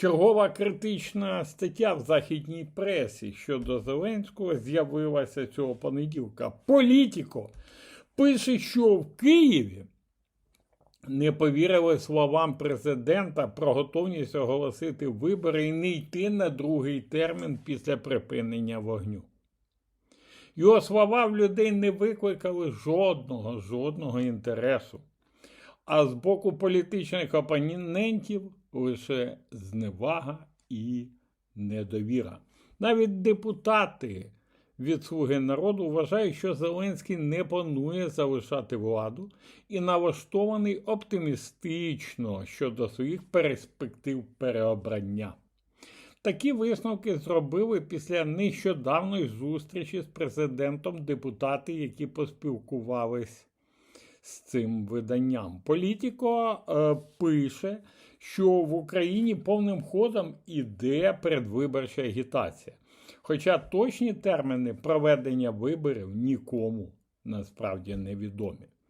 Чергова критична стаття в західній пресі щодо Зеленського з'явилася цього понеділка. Політіко пише, що в Києві не повірили словам президента про готовність оголосити вибори і не йти на другий термін після припинення вогню. Його слова в людей не викликали жодного, жодного інтересу. А з боку політичних опонентів лише зневага і недовіра. Навіть депутати від Слуги народу вважають, що Зеленський не планує залишати владу і налаштований оптимістично щодо своїх перспектив переобрання. Такі висновки зробили після нещодавної зустрічі з президентом депутати, які поспілкувались з цим виданням. Політіко е, пише, що в Україні повним ходом іде передвиборча агітація. Хоча точні терміни проведення виборів нікому насправді невідомі.